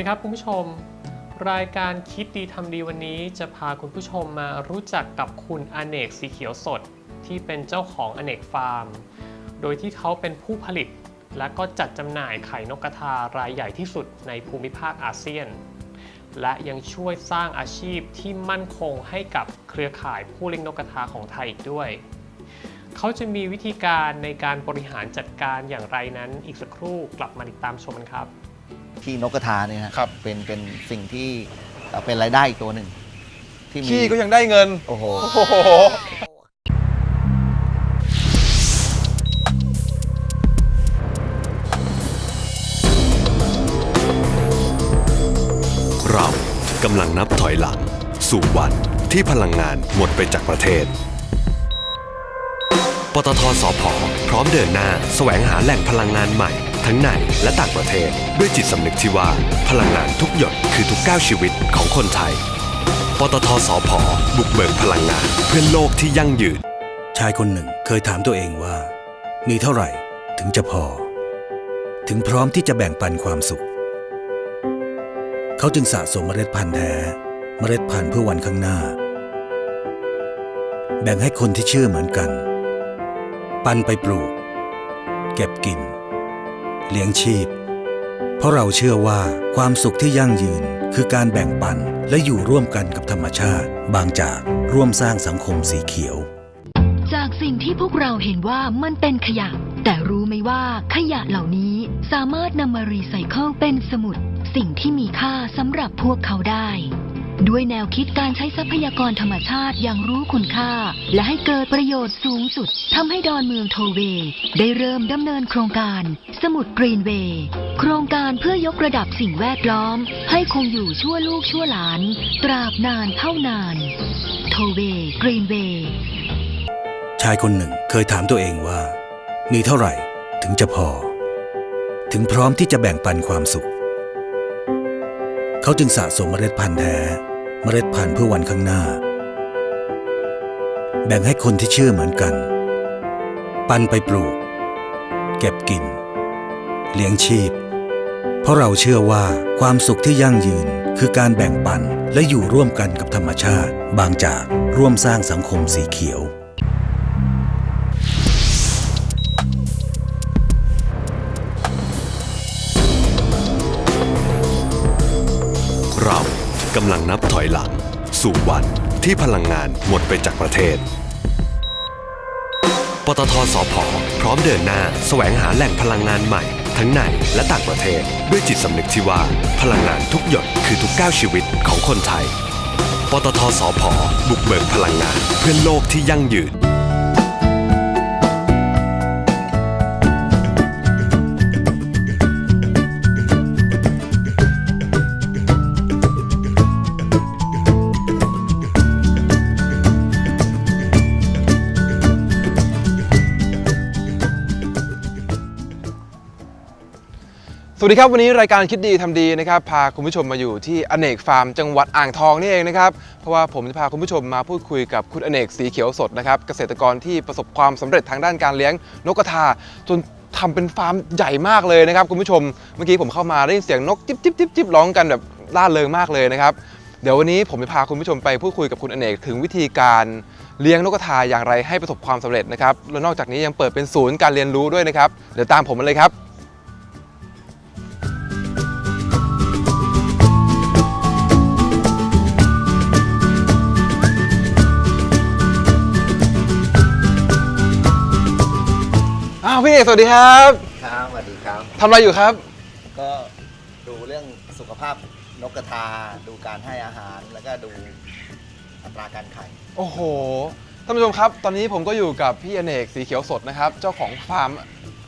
ดีครับคุณผู้ชม รายการคิดดีทำดีวันนี้จะพาคุณผู้ชมมารู้จักกับคุณอเนกสีเขียวสด ที่เป็นเจ้าของอเนกฟาร์ม โดยที่เขาเป็นผู้ผลิต และก็จัดจำหน่ายไข่นกกระทารายใหญ่ที่สุดในภูมิภาคอาเซียน และยังช่วยสร้างอาชีพที่มั่นคงให้กับเครือข่ายผู้เลี้ยงนกกระทาของไทยอีกด้วยเขาจะมีวิธีการในการบริหารจัดการอย่างไรนั้นอีกสักครู่กลับมาติดตามชมกันครับ ขี้นกกระทาเนี่ยนะครับ เป็นเป็นสิ่งที่เอ่อเป็นรายได้อีกตัวหนึ่งที่มีขี้ก็ยังได้เงิน โอ้โห โอ้โห เรากำลังนับถอยหลัง สู่วันที่พลังงานหมดไปจากประเทศ ปตทสพพร้อมเดินหน้า แสวงหาแหล่งพลังงานใหม่ ทั้งในและต่างประเทศ ด้วยจิตสำนึกที่ว่า พลังงานทุกหยดคือทุกก้าวชีวิตของคนไทย ปตทสพบุกเบิกพลังงานเพื่อโลกที่ยั่งยืน ชายคนหนึ่งเคยถามตัวเองว่า มีเท่าไหร่ถึงจะพอ ถึงพร้อมที่จะแบ่งปันความสุข เขาจึงสะสมเมล็ดพันธุ์แท้ เมล็ดพันธุ์เพื่อวันข้างหน้า แบ่งให้คนที่เชื่อเหมือนกัน ปันไปปลูก เก็บกิน เลี้ยงชีพ เพราะเราเชื่อว่าความสุขที่ยั่งยืนคือการแบ่งปันและอยู่ร่วมกันกับธรรมชาติ บางจากร่วมสร้างสังคมสีเขียว จากสิ่งที่พวกเราเห็นว่ามันเป็นขยะ แต่รู้ไหมว่าขยะเหล่านี้สามารถนำมารีไซเคิลเป็นสมุด สิ่งที่มีค่าสำหรับพวกเขาได้ ด้วยแนวคิดการใช้ทรัพยากรธรรมชาติอย่างรู้คุณค่า และให้เกิดประโยชน์สูงสุดทำให้ดอนเมืองโทเวย์ได้เริ่มดำเนินโครงการ สมุดกรีนเวย์โครงการเพื่อยกระดับสิ่งแวดล้อม ให้คงอยู่ชั่วลูกชั่วหลาน ตราบนานเท่านาน โทเวย์กรีนเวย์ชายคนหนึ่งเคยถามตัวเองว่า มีเท่าไหร่ถึงจะพอ ถึงพร้อมที่จะแบ่งปันความสุข เขาจึงสะสมเมล็ดพันธุ์แท้ เมล็ดพันธุ์เพื่อวันข้างหน้า แบ่งให้คนที่เชื่อเหมือนกัน ปันไปปลูก เก็บกิน เลี้ยงชีพ เพราะเราเชื่อว่าความสุขที่ยั่งยืนคือการแบ่งปันและอยู่ร่วมกันกับธรรมชาติ บางจากร่วมสร้างสังคมสีเขียว กำลังนับถอยหลัง สู่วันที่พลังงานหมดไปจากประเทศ ปตทสพพร้อมเดินหน้าแสวงหาแหล่งพลังงานใหม่ ทั้งในและต่างประเทศ ด้วยจิตสำนึกที่ว่าพลังงานทุกหยดคือทุกก้าวชีวิตของคนไทย ปตทสพบุกเบิกพลังงานเพื่อโลกที่ยั่งยืน สวัสดีครับ วันนี้รายการคิดดีทำดีนะครับพาคุณผู้ชมมาอยู่ที่อเนกฟาร์มจังหวัดอ่างทองนี่เองนะครับเพราะว่าผมจะพาคุณผู้ชมมาพูดคุยกับคุณอเนกสีเขียวสดนะครับเกษตรกรที่ประสบความสำเร็จทางด้านการเลี้ยงนกกระทาจนทำเป็นฟาร์มใหญ่มากเลยนะครับคุณผู้ชมเมื่อกี้ผมเข้ามาได้ยินเสียงนกจิ๊บจิ๊บจิ๊บจิ๊บร้องกันแบบล่าเริงมากเลยนะครับเดี๋ยววันนี้ผมจะพาคุณผู้ชมไปพูดคุยกับคุณอเนกถึงวิธีการเลี้ยงนกกระทาอย่างไรให้ประสบความสำเร็จนะครับแล้วนอกจากนี้ยังเปิดเป็นศูนย์การเรียนรู้ด้วยนะครับเดี๋ยวตามผมมาเลยครับ อ้าวพี่เอกสวัสดีครับครับสวัสดีครับ ทำอะไรอยู่ครับก็ดูเรื่องสุขภาพนกกระทา ดูการให้อาหาร แล้วก็ดูอัตราการไข่ โอ้โหท่านผู้ชมครับ ตอนนี้ผมก็อยู่กับพี่อเนกสีเขียวสดนะครับ เจ้าของฟาร์ม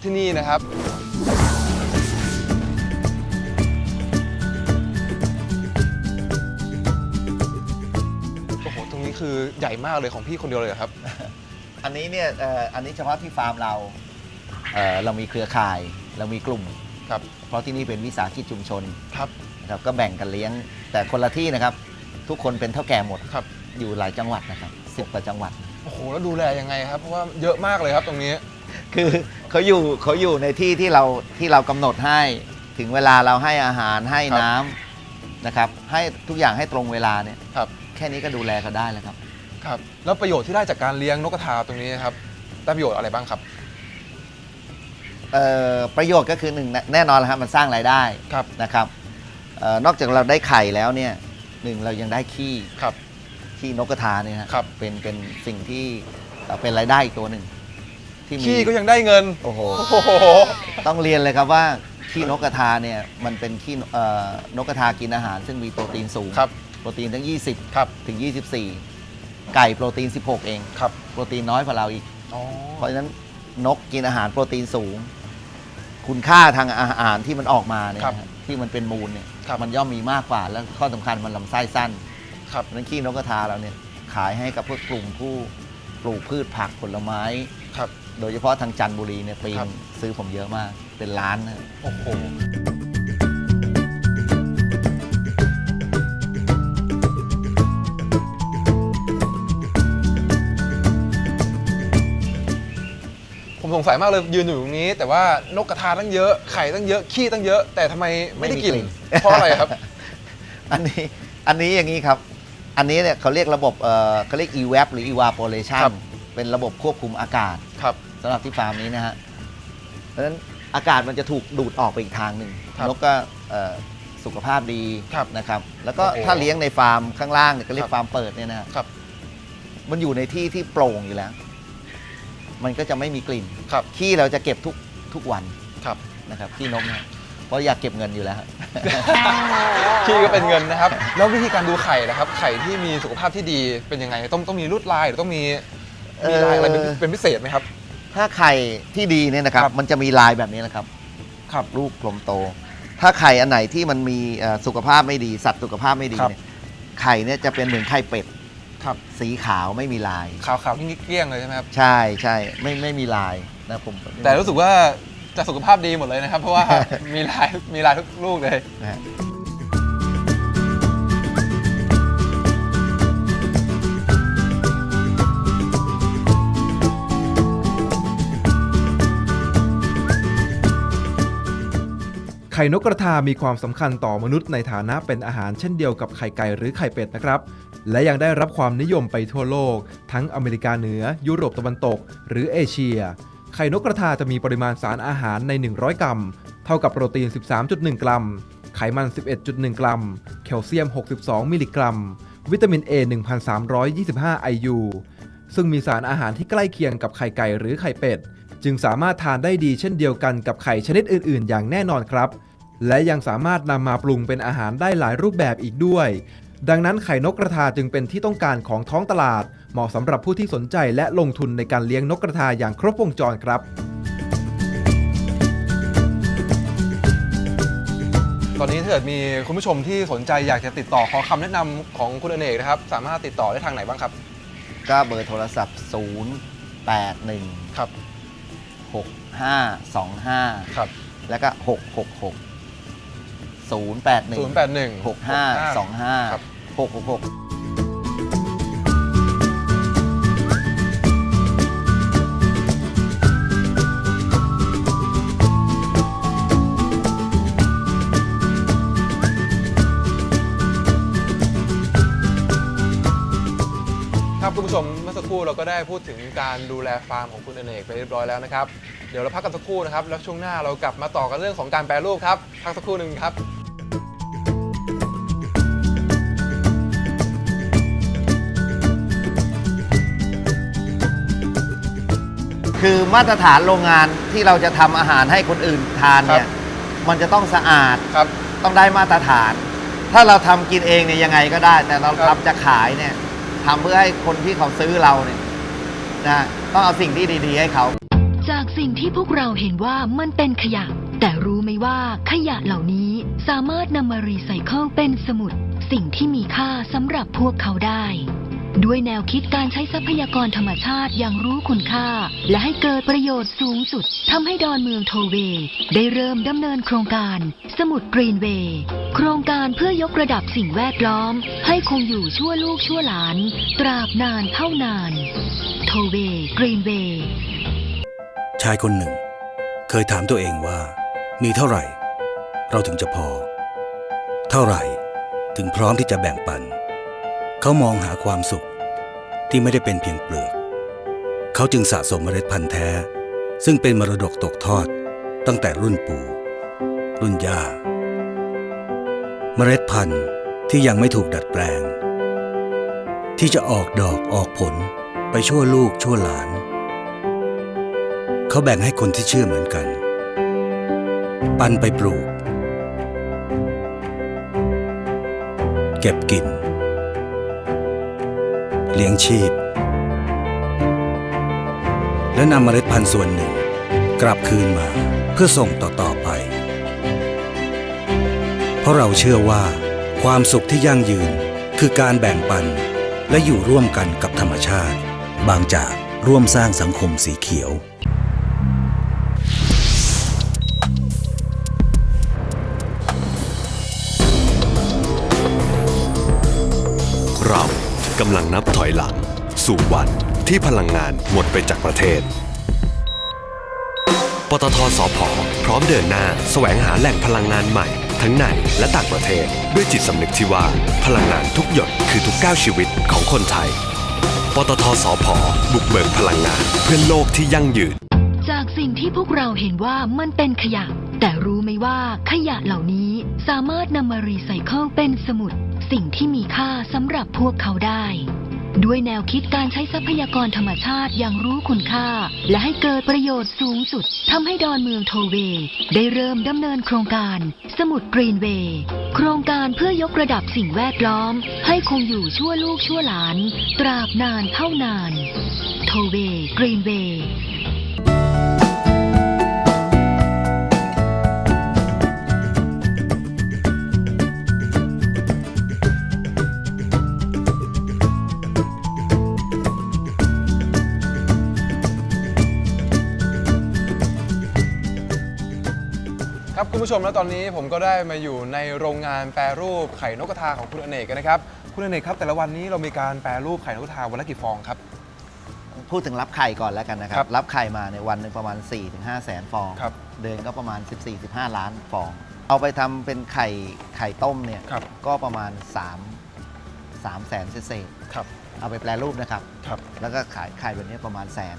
ที่นี่นะครับ โอ้โหตรงนี้คือใหญ่มากเลยของพี่คนเดียวเลยครับ อันนี้เนี่ยอันนี้เฉพาะที่ฟาร์มเรา เอ่อเรามีเครือข่าย เรามีกลุ่ม ครับเพราะที่นี่เป็นวิสาหกิจชุมชนครับนะครับก็แบ่งกันเลี้ยง แต่คนละที่นะครับ ทุกคนเป็นเท่าแก่หมดครับอยู่หลายจังหวัดนะครับสิบกว่าจังหวัด โอ้โหแล้วดูแลยังไงครับเพราะว่าเยอะมากเลยครับตรงนี้ คือเขาอยู่เขาอยู่ในที่ที่เราที่เรากำหนดให้ถึงเวลาเราให้อาหารให้ครับ น้ำนะครับ ให้ทุกอย่างให้ตรงเวลาเนี่ยครับแค่นี้ก็ดูแลเขาได้แล้วครับ ครับ แล้วประโยชน์ที่ได้จากการเลี้ยงนกกระทาตรงนี้ครับได้ประโยชน์อะไรบ้างครับ เอ่อประโยชน์ก็คือหนึ่งแน่แน่นอนแล้วครับมันสร้างรายได้ครับนะครับเออนอกจากเราได้ไข่แล้วเนี่ยหนึ่งเรายังได้ขี้ครับ ขี้นกกระทาเนี่ยฮะครับ เป็นเป็นสิ่งที่เอ่อเป็นรายได้อีกตัวหนึ่งที่มีขี้ก็ยังได้เงิน โอ้โห โอ้โห ต้องเรียนเลยครับว่าขี้นกกระทาเนี่ยมันเป็นขี้เอ่อนกกระทากินอาหาร ซึ่งมีโปรตีนสูงครับ โปรตีนทั้ง20ครับถึง 24 ไก่โปรตีน 16 เอง ครับ โปรตีนน้อยกว่าเราอีก อ๋อ เพราะฉะนั้นนกกินอาหารโปรตีนสูง คุณค่าทางอาหารที่มันออกมาเนี่ยครับนะฮะที่มันเป็นมูลเนี่ยครับ มันย่อมมีมากกว่าแล้วข้อสำคัญมันลำไส้สั้นครับเพราะฉะนั้นขี้นกกระทาเราเนี่ยขายให้กับพวกกลุ่มผู้ปลูกพืชผักผลไม้ ครับ โดยเฉพาะทางจันทบุรีเนี่ยปีครับนซื้อผมเยอะมากเป็นล้านนะ โอ้โห งสัยมากเลยยืนอยู่ตรงนี้ แต่ว่านกกระทาตั้งเยอะไข่ตั้งเยอะขี้ตั้งเยอะ แต่ทำไมไม่ได้กลิ่นเพราะอะไรครับ อันนี้อันนี้อย่างนี้ครับ อันนี้เนี่ยเขาเรียกระบบเอ่อเขาเรียก evap หรือ evaporation ครับเป็นระบบควบคุมอากาศครับ สำหรับที่ฟาร์มนี้นะฮะเพราะฉะนั้นอากาศมันจะถูกดูดออกไปอีกทางหนึ่งครับนกก็เอ่อสุขภาพดีครับนะครับ แล้วก็โอ้โหถ้าเลี้ยงในฟาร์มข้างล่างเนี่ยก็เรียครักบ ฟาร์มเปิดเนี่ยนะฮะครับ มันอยู่ในที่ที่โปร่งอยู่แล้ว มันก็จะไม่มีกลิ่นครับขี้เราจะเก็บทุกทุกวันครับ นะครับขี้นกนะเพราะอยากเก็บเงินอยู่แล้วฮะขี้ก็เป็นเงินนะครับ แล้ววิธีการดูไข่นะครับ ไข่ที่มีสุขภาพที่ดีเป็นยังไง ต้องต้องมีลวดลายหรือต้องมีมีลายอะไรเป็นเอ่อ เป็นพิเศษไหมครับ ถ้าไข่ที่ดีเนี่ยนะครับ ครับ มันจะมีลายแบบนี้นะครับ ครับ ลูกกลมโต ถ้าไข่อันไหนที่มันมีเอ่อสุขภาพไม่ดี สัตว์สุขภาพไม่ดีครับ เนี่ยไข่เนี่ยจะเป็นเหมือนไข่เป็ด ครับสีขาวไม่มีลาย ขาวๆที่เกลี้ยงๆเลยใช่ไหมครับ ใช่ใช่ไม่ไม่มีลายนะผมแต่รู้สึกว่าจะสุขภาพดีหมดเลยนะครับ เพราะว่ามีลายมีลายทุกลูกเลยนะฮะไข่นกกระทามีความสำคัญต่อมนุษย์ในฐานะเป็นอาหารเช่นเดียวกับไข่ไก่หรือไข่เป็ดนะครับ และยังได้รับความนิยมไปทั่วโลก ทั้งอเมริกาเหนือ ยุโรปตะวันตก หรือเอเชีย ไข่นกกระทาจะมีปริมาณสารอาหารใน 100 กรัม เท่ากับโปรตีน 13.1 กรัม ไขมัน 11.1 กรัม แคลเซียม 62 มิลลิกรัม วิตามิน A 1,325 IU ซึ่งมีสารอาหารที่ใกล้เคียงกับไข่ไก่หรือไข่เป็ด จึงสามารถทานได้ดีเช่นเดียวกันกับไข่ชนิดอื่น ๆ อย่างแน่นอนครับ และยังสามารถนำมาปรุงเป็นอาหารได้หลายรูปแบบอีกด้วย ดังนั้นไข่นกกระทาจึงเป็นที่ต้องการของท้องตลาด เหมาะสำหรับผู้ที่สนใจและลงทุนในการเลี้ยงนกกระทาอย่างครบวงจรครับ ตอนนี้ถ้าเกิดมีคุณผู้ชมที่สนใจอยากจะติดต่อขอคำแนะนำของคุณอเนกนะครับ สามารถติดต่อได้ทางไหนบ้างครับ ก็เบอร์โทรศัพท์0 8 1ครับ6 5 2 5ครับแล้วก็ 6 6 6 0 8 1 081 6 5 2 ครับ 5 6 6 6ครับคุณผู้ชมเมื่อสักครู่เราก็ได้พูดถึงการดูแลฟาร์มของคุณอเนกไปเรียบร้อยแล้วนะครับ เดี๋ยวเราพักกันสักครู่นะครับ แล้วช่วงหน้าเรากลับมาต่อกันเรื่องของการแปรรูปครับ พักสักครู่หนึ่งครับ คือมาตรฐานโรงงานที่เราจะทำอาหารให้คนอื่นทานเนี่ยมันจะต้องสะอาดครับ ต้องได้มาตรฐาน ถ้าเราทำกินเองเนี่ยยังไงก็ได้ แต่เราครับทำจะขายเนี่ยทำเพื่อให้คนที่เขาซื้อเราเนี่ยนะต้องเอาสิ่งที่ดีๆให้เขา จากสิ่งที่พวกเราเห็นว่ามันเป็นขยะ แต่รู้ไหมว่าขยะเหล่านี้สามารถนำมารีไซเคิลเป็นสมุด สิ่งที่มีค่าสำหรับพวกเขาได้ ด้วยแนวคิดการใช้ทรัพยากรธรรมชาติอย่างรู้คุณค่า และให้เกิดประโยชน์สูงสุดทำให้ดอนเมืองโทเวย์ได้เริ่มดำเนินโครงการ สมุดกรีนเวย์โครงการเพื่อยกระดับสิ่งแวดล้อม ให้คงอยู่ชั่วลูกชั่วหลาน ตราบนานเท่านาน โทเวย์กรีนเวย์ชายคนหนึ่ง เคยถามตัวเองว่า มีเท่าไหร่ เราถึงจะพอ เท่าไหร่ถึงพร้อมที่จะแบ่งปัน เขามองหาความสุขที่ไม่ได้เป็นเพียงเปลือก เขาจึงสะสมเมล็ดพันธุ์แท้ ซึ่งเป็นมรดกตกทอดตั้งแต่รุ่นปู่ รุ่นย่า เมล็ดพันธุ์ที่ยังไม่ถูกดัดแปลง ที่จะออกดอกออกผลไปชั่วลูกชั่วหลาน เขาแบ่งให้คนที่เชื่อเหมือนกัน ปันไปปลูก เก็บกิน เลี้ยงชีพ และนำเมล็ดพันธุ์ส่วนหนึ่ง กลับคืนมาเพื่อส่งต่อๆไป เพราะเราเชื่อว่า ความสุขที่ยั่งยืนคือการแบ่งปันและอยู่ร่วมกันกับธรรมชาติ บางจากร่วมสร้างสังคมสีเขียว กำลังนับถอยหลัง สู่วันที่พลังงานหมดไปจากประเทศ ปตทสพพร้อมเดินหน้าแสวงหาแหล่งพลังงานใหม่ ทั้งในและต่างประเทศ ด้วยจิตสำนึกที่ว่า พลังงานทุกหยดคือทุกก้าวชีวิตของคนไทย ปตทสพบุกเบิกพลังงานเพื่อโลกที่ยั่งยืน จากสิ่งที่พวกเราเห็นว่ามันเป็นขยะ แต่รู้ไหมว่าขยะเหล่านี้สามารถนำมารีไซเคิลเป็นสมุด สิ่งที่มีค่าสำหรับพวกเขาได้ ด้วยแนวคิดการใช้ทรัพยากรธรรมชาติอย่างรู้คุณค่า และให้เกิดประโยชน์สูงสุดทำให้ดอนเมืองโทเว ได้เริ่มดำเนินโครงการ สมุดกรีนเวย์ โครงการเพื่อยกระดับสิ่งแวดล้อม ให้คงอยู่ชั่วลูกชั่วหลาน ตราบนานเท่านาน โทเวกรีนเวย์ ครับคุณผู้ชมแล้วตอนนี้ผมก็ได้มาอยู่ในโรงงานแปรรูปไข่นกกระทาของคุณอเนกนะครับ คุณอเนกครับแต่ละวันนี้เรามีการแปรรูปไข่นกกระทาวันละกี่ฟองครับ พูดถึงรับไข่ก่อนแล้วกันนะคครัรับบ รับไข่มาในวันหนึ่งประมาณ 4-5แสนฟอง ครับ เดือนก็ประมาณ 14-15 ล้านฟอง เอาไปทำเป็นไข่ไข่ต้มเนี่ย ครับก็ประมาณ 3 3แสนเศษครับๆเอาไปแปรรูปนะครับ ครับแล้วก็ขายไข่แบบนี้ประมาณแสน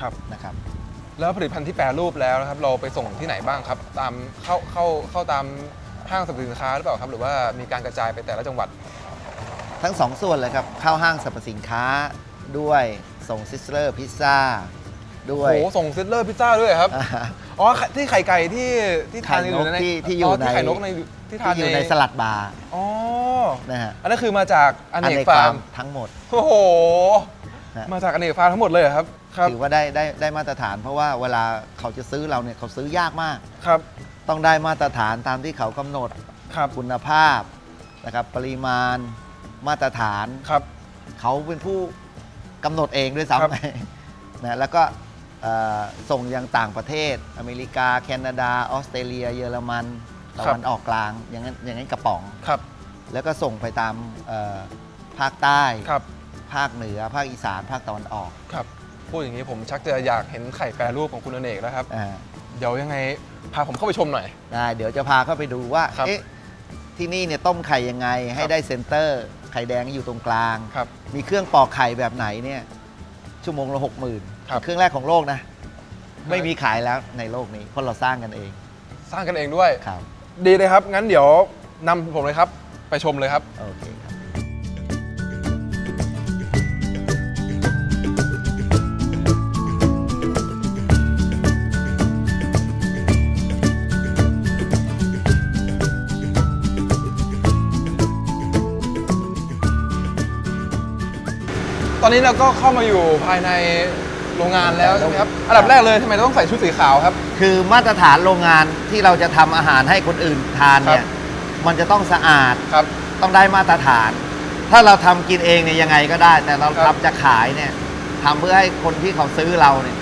ครับนะครับ แล้วผลิตภัณฑ์ที่แปรรูปแล้วนะครับ เราไปส่งที่ไหนบ้างครับ ตามเข้าเข้าเข้าตามห้างสรรพสินค้าหรือเปล่าครับ หรือว่ามีการกระจายไปแต่ละจังหวัด ทั้งสองส่วนเลยครับ เข้าห้างสรรพสินค้าด้วยส่งซิสเลอร์พิซซ่าด้วโอ้ยโหส่งซิดเลอร์พิซซ่าด้วยเหรอครับอ่าอ๋อไข่ที่ไข่ไก่ที่ที่ทานไข่นกในที่ที่อยู่ที่ในไข่นกในที่ทานที่อยู่ในสลัดบาร์อ๋อนะฮะอันนั้นคือมาจากอเนกฟาร์มทั้งหมด โอ้โหนะมาจากอเนกฟาร์มทั้งหมดเลยเหรอครับ ครับถือว่าได้ได้ได้มาตรฐาน เพราะว่าเวลาเขาจะซื้อเราเนี่ยเขาซื้อยากมาก ครับต้องได้มาตรฐานตามที่เขากำหนดครับคุณภาพนะครับปริมาณมาตรฐาน ครับ เขาเป็นผู้กำหนดเองด้วยครับ ซ้ำไปนะแล้วก็เอ่อส่งยังต่างประเทศ อเมริกา แคนาดา ออสเตรเลีย เยอรมันตะวันออกกลาง อย่างนั้นอย่างนั้นกระป๋อง ครับแล้วก็ส่งไปตามเอ่อภาคใต้ ครับภาคเหนือ ภาคอีสาน ภาคตะวันออก ครับ พูดอย่างนี้ผมชักจะอยากเห็นไข่แปรรูปของคุณอเนกแล้วครับ อ่าเดี๋ยวยังไงพาผมเข้าไปชมหน่อย ได้เดี๋ยวจะพาเข้าไปดูว่าครับเอ๊ะที่นี่เนี่ยต้มไข่ยังไง ให้ครับ ได้เซนเตอร์ ไข่แดงอยู่ตรงกลาง ครับ มีเครื่องปอกไข่แบบไหนเนี่ยชั่วโมงละหกหมื่นครับเครื่องแรกของโลกนะไม่มีขายแล้วในโลกนี้เพราะเราสร้างกันเองสร้างกันเองด้วย ครับดีเลยครับ งั้นเดี๋ยวนำผมเลยครับ ไปชมเลยครับ โอเค อนนี้เราก็เข้ามาอยู่ภายในโรงงานแล้วใช่ไหมครับ อันดับแรกเลยทำไมเราต้องใส่ชุดสีขาวครับ คือมาตรฐานโรงงานที่เราจะทำอาหารให้คนอื่นทานเนี่ครัยบมันจะต้องสะอาด ครับ ต้องได้มาตรฐาน ถ้าเราทำกินเองเนี่ยยังไงก็ได้ แต่เราครับทำจะขายเนี่ยทำเพื่อให้คนที่เขาซื้อเราเนี่ย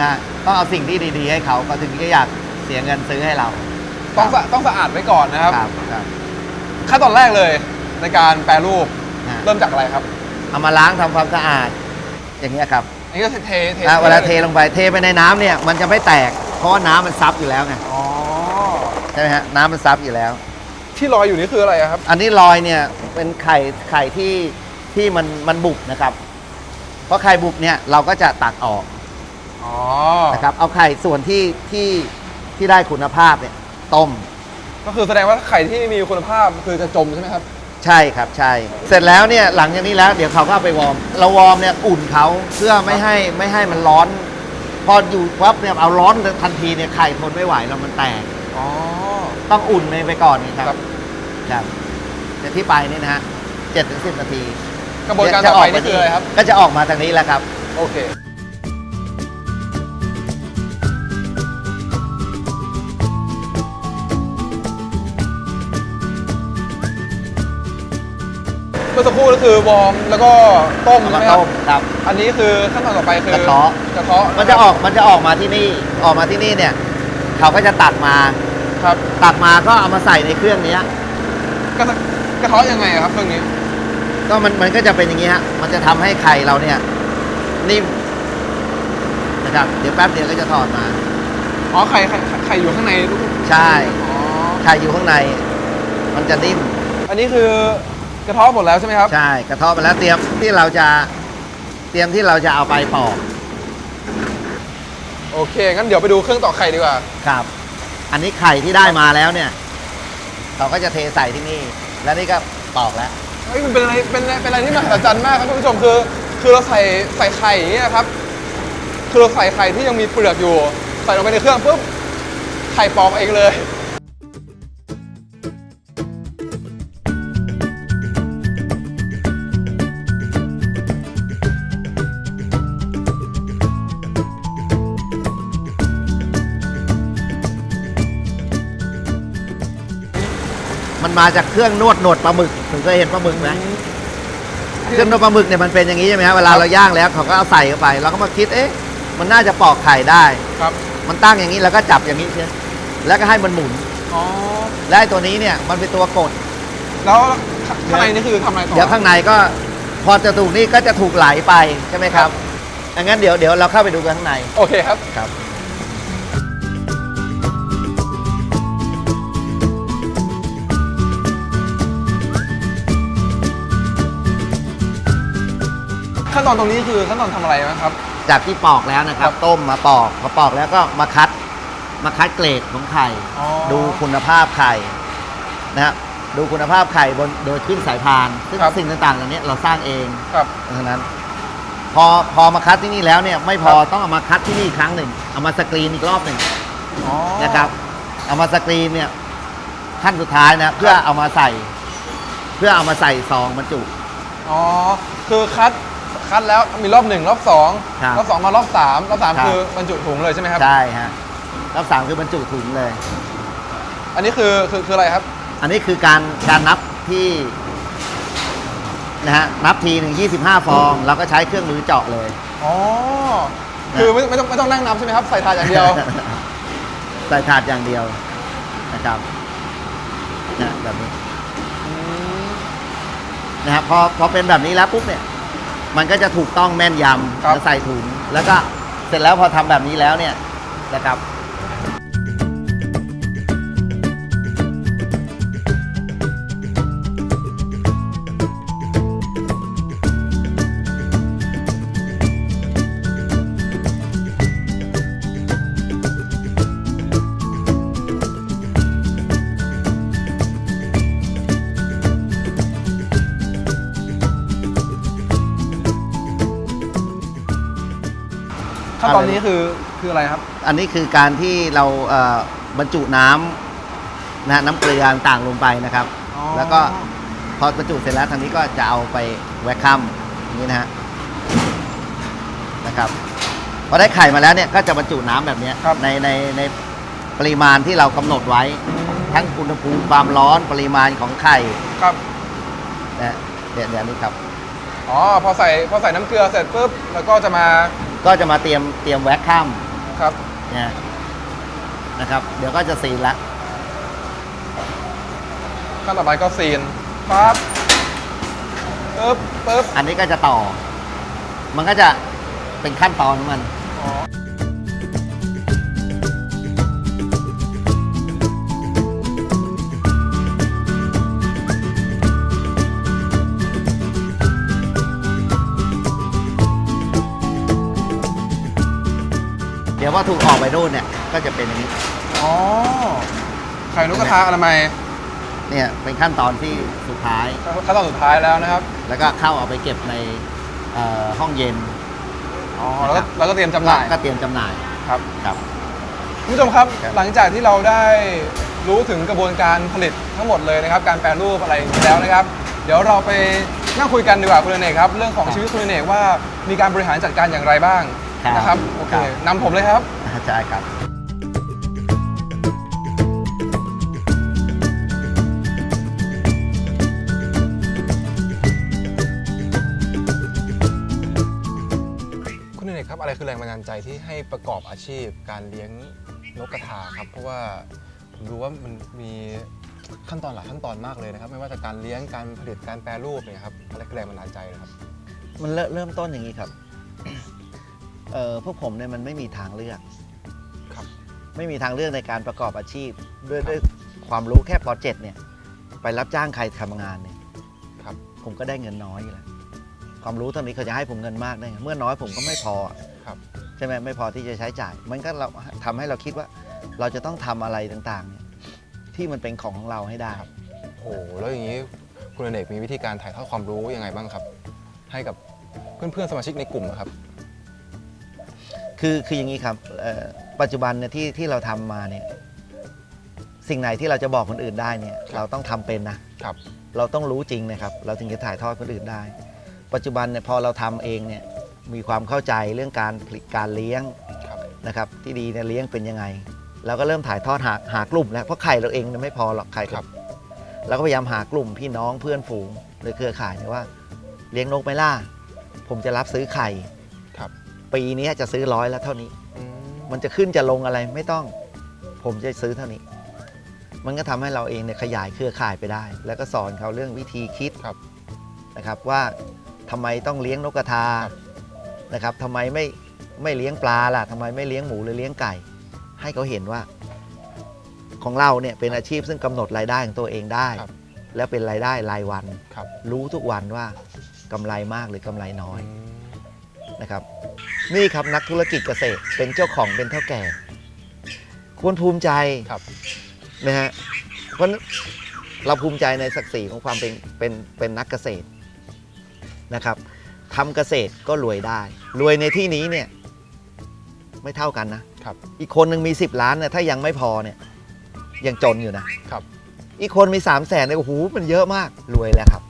นะต้องเอาสิ่งที่ดีๆให้เขาก็ถึงจะอยากเสียเงินซื้อให้เราต้องสะต้องสะอาดไว้ก่อนนะครับ ครับครับขั้นตอนแรกเลยในการแปรรูปนะเริ่มจากอะไรครับ เอามาล้างทำความสะอาด อย่างเงี้ยครับอันนี้ก็เทเทนะเวลาเทลงไปเทไปในน้ำเนี่ยมันจะไม่แตก เพราะว่าน้ำมันซับอยู่แล้วไงอ๋อใช่ไหมฮะน้ำมันซับอยู่แล้ว ที่ลอยอยู่นี่คืออะไรอะครับ อันนี้ลอยเนี่ยเป็นไข่ไข่ที่ที่มันมันบุบนะครับ เพราะไข่บุบเนี่ยเราก็จะตักออกอ๋อนะครับ เอาไข่ส่วนที่ที่ที่ได้คุณภาพเนี่ยต้ม ก็คือแสดงว่าไข่ที่มีคุณภาพคือจะจมใช่ไหมครับ ใช่ครับใช่ เสร็จแล้วเนี่ยหลังจากนี้แล้วเดี๋ยวเขาก็เอาไปวอร์มเราวอร์มเนี่ยอุ่นเขาเพื่อไม่ให้ไม่ให้มันร้อน พออยู่ปั๊บเนี่ยเอาร้อนทันทีเนี่ยไข่ทนไม่ไหวแล้วมันแตก อ๋อ ต้องอุ่นมันไปก่อนนี่คครัรับบครับแต่ที่ไปนี่นะฮะเจ็ดถึงสิบนาทีกระบวนการต่อไปนี่คืออะไรครับ ก็จะออกมาทางนี้แล้วครับ โอเค มื่อสักครู่ก็คือวอร์มแล้วก็ต้มเอาใช่มาไหมครับต้มครับ อันนี้คือขั้นตอนต่อไปคือกระเทาะ กระเทาะมันจะออกมันจะออกมาที่นี่ออกมาที่นี่เนี่ยเขาก็จะตักมาครับตักมาก็เอามาใส่ในเครื่องเนี้ย กระทะกระเทาะยังไงอะครับเครื่องนี้ก็มันมันก็จะเป็นอย่างนี้ฮะมันจะทำให้ไข่เราเนี่ย นิ่มนะครับเดี๋ยวแป๊บเดียวก็จะถอดมา อ๋อไข่ไข่ไข่อยู่ข้างในลูกใช่ อ๋อไข่อยู่ข้างใน มันจะนิ่มอันนี้คือก ระเทาะหมดแล้วใช่ไหมครับ ใช่กระเทาะไปแล้วเตรียมที่เราจะเตรียมที่เราจะเอาไปปอกโอเค งั้นเดี๋ยวไปดูเครื่องต่อไข่ดีกว่า ครับ อันนี้ไข่ที่ได้มาแล้วเนี่ยเขาก็จะเทใส่ที่นี่ แล้วนี่ก็ปอกแล้วเฮ้ยมันเป็นอะไรเป็นอะไรเป็นอะไรที่มหัศจรรย์มากครับท่านผู้ชมคือ คือเราใส่ใส่ไข่อย่างเงี้ยครับ คือเราใส่ไข่ที่ยังมีเปลือกอยู่ ใส่ลงไปในเครื่องปุ๊บไข่ปอกเองเลย มันมาจากเครื่องนวดหนวดปลาหมึกถึงเคยเห็นปลาหมึกไหมเครื่องนวดปลาหมึกเนี่ยมันเป็นอย่างนี้ใช่ไหมฮะเวลาเราย่างแล้วเขาก็เอาใส่เข้าไป เราก็มาคิดเอ๊ะมันน่าจะปอกไข่ได้ ครับ มันตั้งอย่างนี้แล้วก็จับอย่างนี้ใช่ไหมแล้วก็ให้มันหมุน อ๋อ และไอ้ตัวนี้เนี่ยมันเป็นตัวกด แล้วข้างในนี่คือทำอะไรต่อ เดี๋ยวข้างในก็พอจะถูกนี่ก็จะถูกไหลไปใช่ไหมครับอังั้นเดี๋ยวเดี๋ยวเราเข้าไปดูกันข้างใน โอเคครับ ครับ ตอนตรงนี้คือขั้นตอนทำอะไรนะครับ จากที่ปอกแล้วนะครับครับ ต้มมาปอกพอปอกแล้วก็มาคัด มาคัดเกรดของไข่ อ๋อ ดูคุณภาพไข่นะครับดูคุณภาพไข่บนโดยขึ้นสายพานซึ่งครับ สิ่งต่างๆเหล่านี้เราสร้างเองครับ ดังนั้น พอพอมาคัดที่นี่แล้วเนี่ยไม่พอต้องเอามาคัดที่นี่อีกครั้งหนึ่งเอามาสกรีนอีกรอบหนึ่งอ๋อ นะครับ เอามาสกรีนเนี่ยขั้นสุดท้ายนะเพื่อเอามาใส่ เพื่อเอามาใส่ซองบรรจุ อ๋อ คือคัด คัดแล้วมีรอบหนึ่งรอบสองครับ รอบสองมารอบสามรอบสามครับคือบรรจุถุงเลยใช่ไหมครับ ใช่ฮะรอบสามคือบรรจุถุงเลย อันนี้คือคือคืออะไรครับ อันนี้คือการการนับที่นะฮะนับทีหนึ่งยี่สิบห้าฟองเราก็ใช้เครื่องมือเจาะเลย อ๋อ คือไม่ไม่ต้องไม่ต้องนั่งนับใช่ไหมครับ ใส่ถาดอย่างเดียว ใส่ถาดอย่างเดียวนะครับนะแบบนี้นะฮะพอพอเป็นแบบนี้แล้วปุ๊บเนี่ย มันก็จะถูกต้องแม่นยำครับแล้วใส่ถุงแล้วก็เสร็จแล้วพอทำแบบนี้แล้วเนี่ยนะครับ อนนี้คือคืออะไรครับ อันนี้คือการที่เราเอ่อบรรจุน้ำนะฮะน้ำเกลือต่างๆลงไปนะครับ อ๋อ แล้วก็พอบรรจุเสร็จแล้วทางนี้ก็จะเอาไปแวคคัมอย่างนี้นะฮะนะครับพอได้ไข่มาแล้วเนี่ยก็จะบรรจุน้ำแบบเนี้ยครับ ในในในปริมาณที่เรากำหนดไว้ ทั้งอุณหภูมิความร้อนปริมาณของไข่ครับนะเนี่ยเนี่ยนี่ครับ อ๋อพอใส่พอใส่น้ำเกลือเสร็จปุ๊บแล้วก็จะมา ก็จะมาเตรียมเตรียมแว็กข้ามครับเนี่ยนะครับ เดี๋ยวก็จะซีนละขั้นต่อไปก็ซีนปั๊บปึ๊บปึ๊บอันนี้ก็จะต่อ มันก็จะเป็นขั้นตอนของมัน เดี๋ยวพอถูกออกไปนู่นเนี่ยก็จะเป็นอย่างนี้ อ๋อไข่นกกระทาอนามัยเนี่ยเป็นขั้นตอนที่สุดท้าย ขั้นตอนสุดท้ายแล้วนะครับ แล้วก็เข้าเอาไปเก็บในเอ่อห้องเย็นอ๋อแล้วก็แล้วก็เตรียมจำหน่ายก็เตรียมจำหน่ายครับครับคุณผู้ชมครับครับหลังจากที่เราได้รู้ถึงกระบวนการผลิตทั้งหมดเลยนะครับ การแปรรูปอะไรอย่างนี้แล้วนะครับ เดี๋ยวเราไปนั่งคุยกันดีกว่าคุณอเนกครับ เรื่องของชีวิตคุณอเนกว่ามีการบริหารจัดการอย่างไรบ้าง ครับนะครับโอเคครับนำผมเลยครับ ใช่ครับ คุณอเนกครับอะไรคือแรงบันดาลใจที่ให้ประกอบอาชีพ การเลี้ยงนกกระทาครับ เพราะว่าผมรู้ว่ามันมีขั้นตอนหลายขั้นตอนมากเลยนะครับ ไม่ว่าจะการเลี้ยงการผลิตการแปรรูปเนี่ยครับอะไรคือแรงบันดาลใจนะครับ มันเริ่มเริ่มต้นอย่างนี้ครับ เอ่อพวกผมเนี่ยมันไม่มีทางเลือกครับ ไม่มีทางเลือกในการประกอบอาชีพ ด้วยด้วยความรู้แค่ป .7 เนี่ย ไปรับจ้างใครทำงานเนี่ยครับ ผมก็ได้เงินน้อยอยู่แล้วความรู้เท่านี้เขาจะให้ผมเงินมากได้ไงเมื่อน้อยผมก็ไม่พอครับ ใช่ไหมไม่พอที่จะใช้จ่าย มันก็เราทำให้เราคิดว่า เราจะต้องทำอะไรต่างๆเนี่ยที่มันเป็นของของเราให้ได้ โอ้โหแล้วอย่างนี้คุณอเนกมีวิธีการถ่ายทอดความรู้ยังไงบ้างครับ ให้กับเพื่อนๆสมาชิกในกลุ่มอะครับ คือคืออย่างนี้ครับเอ่อปัจจุบันเนี่ยที่ที่เราทำมาเนี่ยสิ่งไหนที่เราจะบอกคนอื่นได้เนี่ยครับเราต้องทำเป็นนะครับ เราต้องรู้จริงนะครับ เราถึงจะถ่ายทอดคนอื่นได้ ปัจจุบันเนี่ยพอเราทำเองเนี่ยมีความเข้าใจเรื่องการผลิตการเลี้ยงครับนะครับ ที่ดีเนี่ยเลี้ยงเป็นยังไงเราก็เริ่มถ่ายทอดหาหากลุ่มแล้วเพราะไข่เราเองเนี่ยไม่พอหรอกไข่ครับเราก็พยายามหากลุ่มพี่น้องเพื่อนฝูงหรือเครือข่ายเนี่ยว่า เลี้ยงนกไหม่ล่าผมจะรับซื้อไข่ครับ ปีนี้จะซื้อร้อยแล้วเท่านี้อืมมันจะขึ้นจะลงอะไรไม่ต้อง ผมจะซื้อเท่านี้ มันก็ทำให้เราเองเนี่ยขยายเครือข่ายไปได้ แล้วก็สอนเขาเรื่องวิธีคิดครับนะครับว่าทำไมต้องเลี้ยงนกกระทาครับนะครับทำไมไม่ไม่เลี้ยงปลาล่ะทำไมไม่เลี้ยงหมูหรือเลี้ยงไก่ ให้เขาเห็นว่า ของเราเนี่ยเป็นอาชีพซึ่งกำหนดรายได้ของตัวเองได้ครับแล้วเป็นรายได้รายวันครับรู้ทุกวันว่ากำไรมากหรือกำไรน้อยอืมนะครับ นี่ครับนักธุรกิจเกษตรเป็นเจ้าของเป็นเท่าแก่ ควรภูมิใจครับนะฮะเพราะเราภูมิใจในศักดิ์ศรีของความเป็นเป็นเป็นนักเกษตรนะครับทำเกษตรก็รวยได้ รวยในที่นี้เนี่ยไม่เท่ากันนะครับ อีกคนหนึ่งมี 10 ล้านเนี่ยถ้ายังไม่พอเนี่ยยังจนอยู่นะครับ อีกคนมี3 0 0แสนเนี่ยโอ้โหมันเยอะมากรวยแล้วครับ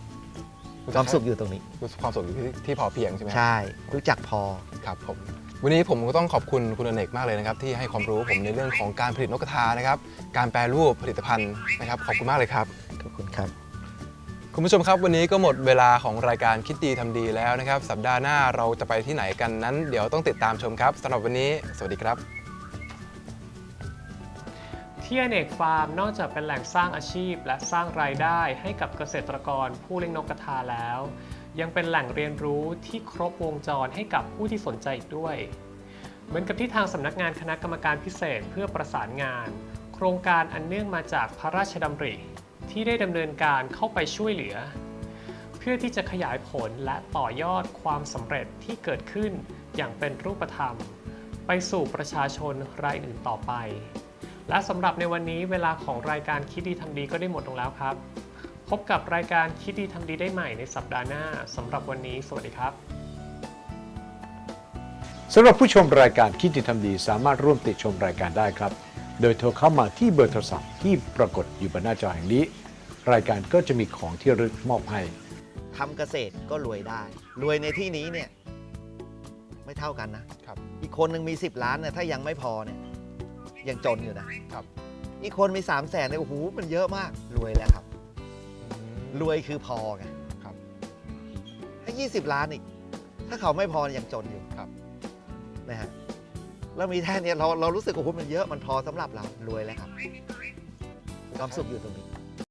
ความสุขอยู่ตรงนี้ ความสุขอยู่ที่ที่พอเพียงใช่ไหมครับใช่ รู้จักพอครับผมวันนี้ผมก็ต้องขอบคุณคุณอเนกมากเลยนะครับ ที่ให้ความรู้ผมในเรื่องของการผลิตนกกระทานะครับ การแปรรูปผลิตภัณฑ์นะครับ ขอบคุณมากเลยครับ ขอบคุณครับ คุณผู้ชมครับวันนี้ก็หมดเวลาของรายการคิดดีทำดีแล้วนะครับ สัปดาห์หน้าเราจะไปที่ไหนกันนั้น เดี๋ยวต้องติดตามชมครับสำหรับวันนี้ สวัสดีครับ ที่อเนกฟาร์มนอกจากเป็นแหล่งสร้างอาชีพ และสร้างรายได้ให้กับเกษตรกรผู้เลี้ยงนกกระทาแล้ว ยังเป็นแหล่งเรียนรู้ที่ครบวงจรให้กับผู้ที่สนใจอีกด้วย เหมือนกับที่ทางสำนักงานคณะกรรมการพิเศษเพื่อประสานงาน โครงการอันเนื่องมาจากพระราชดำริ ที่ได้ดำเนินการเข้าไปช่วยเหลือ เพื่อที่จะขยายผลและต่อยอดความสำเร็จที่เกิดขึ้นอย่างเป็นรูปธรรม ไปสู่ประชาชนรายอื่นต่อไป และสำหรับในวันนี้เวลาของรายการคิดดีทำดีก็ได้หมดลงแล้วครับ พบกับรายการคิดดีทำดีได้ใหม่ในสัปดาห์หน้าสำหรับวันนี้ สวัสดีครับสำหรับผู้ชมรายการคิดดีทำดีสามารถร่วมติดชมรายการได้ครับ โดยโทรเข้ามาที่เบอร์โทรศัพท์ที่ปรากฏอยู่บนหน้าจอแห่งนี้ รายการก็จะมีของที่ระลึกมอบให้ ทำเกษตรก็รวยได้ รวยในที่นี้เนี่ย ไม่เท่ากันนะครับ อีกคนหนึ่งมี 10 ล้านเนี่ยถ้ายังไม่พอเนี่ย ยังจนอยู่นะครับ อีกคนมี3 0 0แสนเนี่ยโอ้โหมันเยอะมากรวยแล้วครับ รวยคือพอไงครับ20 ล้านอีก ถ้าเขาไม่พอยังจนอยู่ครับนะฮะแล้วมีแค่เนี้ยเราเรารู้สึกว่าโอ้โหมันเยอะมันพอสำหรับเรารวยแล้วครับ ความสุขอยู่ตรงนี้